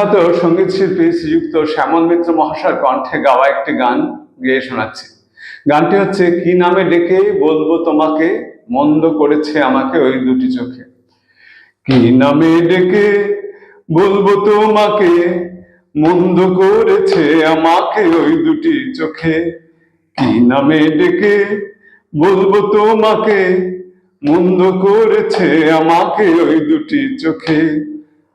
বিখ্যাত সংগীত শিল্পী শ্রীযুক্ত শ্যামল মিত্র মহাশয়ের কণ্ঠে গাওয়া একটি গান গেয়ে শোনাচ্ছি। গানটি হচ্ছে, কি নামে ডেকে বলব তোমাকে? মন্দ করেছে আমাকে ওই দুটি চোখে। কি নামে ডেকে বলব তোমাকে? মন্দ করেছে আমাকে ওই দুটি চোখে। কি নামে ডেকে বলব তোমাকে? মন্দ করেছে আমাকে ওই দুটি চোখে।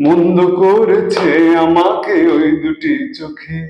মন্দ করেছে আমাকে ওই দুটি চোখে।